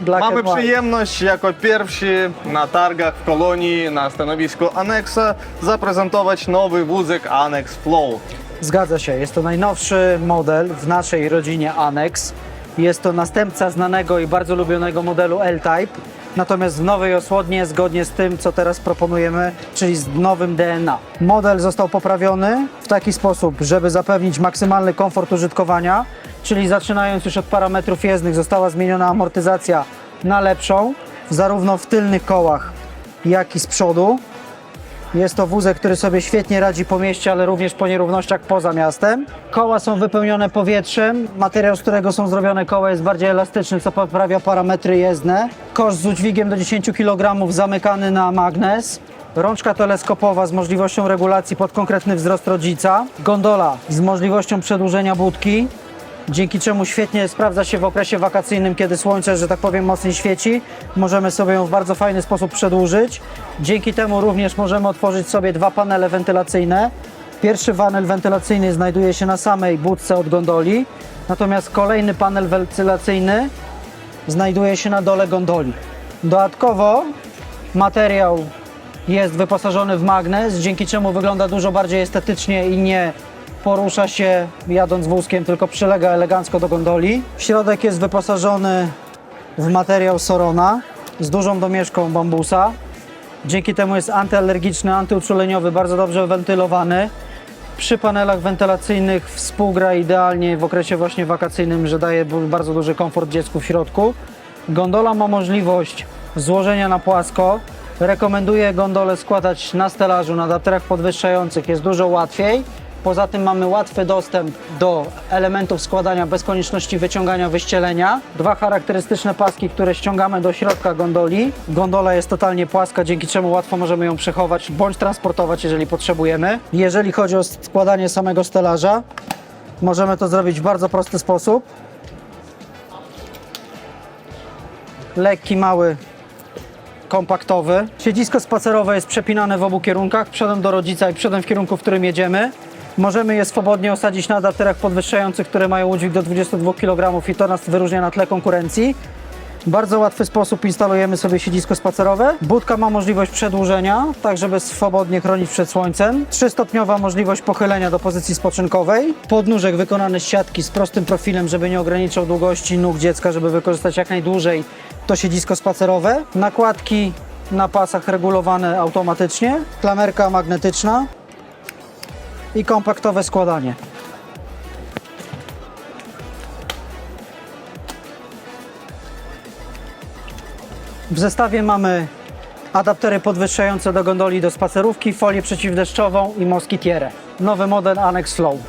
Black Mamy przyjemność jako pierwsi na targach w Kolonii na stanowisku Anexa zaprezentować nowy wózek Annex Flow. Zgadza się, jest to najnowszy model w naszej rodzinie Annex. Jest to następca znanego i bardzo lubionego modelu L-Type, natomiast w nowej osłodnie zgodnie z tym, co teraz proponujemy, czyli z nowym DNA. Model został poprawiony w taki sposób, żeby zapewnić maksymalny komfort użytkowania, czyli zaczynając już od parametrów jezdnych została zmieniona amortyzacja na lepszą, zarówno w tylnych kołach, jak i z przodu. Jest to wózek, który sobie świetnie radzi po mieście, ale również po nierównościach poza miastem. Koła są wypełnione powietrzem. Materiał, z którego są zrobione koła jest bardziej elastyczny, co poprawia parametry jezdne. Kosz z udźwigiem do 10 kg zamykany na magnes. Rączka teleskopowa z możliwością regulacji pod konkretny wzrost rodzica. Gondola z możliwością przedłużenia budki dzięki czemu świetnie sprawdza się w okresie wakacyjnym, kiedy słońce, że tak powiem, mocniej świeci. Możemy sobie ją w bardzo fajny sposób przedłużyć. Dzięki temu również możemy otworzyć sobie dwa panele wentylacyjne. Pierwszy panel wentylacyjny znajduje się na samej budce od gondoli, natomiast kolejny panel wentylacyjny znajduje się na dole gondoli. Dodatkowo materiał jest wyposażony w magnes, dzięki czemu wygląda dużo bardziej estetycznie i nie porusza się jadąc wózkiem, tylko przylega elegancko do gondoli. Środek jest wyposażony w materiał Sorona z dużą domieszką bambusa. Dzięki temu jest antyalergiczny, antyuczuleniowy, bardzo dobrze wentylowany. Przy panelach wentylacyjnych współgra idealnie w okresie właśnie wakacyjnym, że daje bardzo duży komfort dziecku w środku. Gondola ma możliwość złożenia na płasko. Rekomenduję gondolę składać na stelażu, na adapterach podwyższających, jest dużo łatwiej. Poza tym mamy łatwy dostęp do elementów składania bez konieczności wyciągania wyścielenia. Dwa charakterystyczne paski, które ściągamy do środka gondoli. Gondola jest totalnie płaska, dzięki czemu łatwo możemy ją przechować bądź transportować, jeżeli potrzebujemy. Jeżeli chodzi o składanie samego stelaża, możemy to zrobić w bardzo prosty sposób. Lekki, mały kompaktowy. Siedzisko spacerowe jest przepinane w obu kierunkach, przodem do rodzica i przodem w kierunku, w którym jedziemy. Możemy je swobodnie osadzić na adapterach podwyższających, które mają udźwig do 22 kg i to nas wyróżnia na tle konkurencji. Bardzo łatwy sposób instalujemy sobie siedzisko spacerowe. Budka ma możliwość przedłużenia, tak żeby swobodnie chronić przed słońcem. Trzystopniowa możliwość pochylenia do pozycji spoczynkowej. Podnóżek wykonany z siatki z prostym profilem, żeby nie ograniczał długości nóg dziecka, żeby wykorzystać jak najdłużej to siedzisko spacerowe. Nakładki na pasach regulowane automatycznie. Klamerka magnetyczna i kompaktowe składanie. W zestawie mamy adaptery podwyższające do gondoli do spacerówki, folię przeciwdeszczową i moskitierę. Nowy model Annex Flow.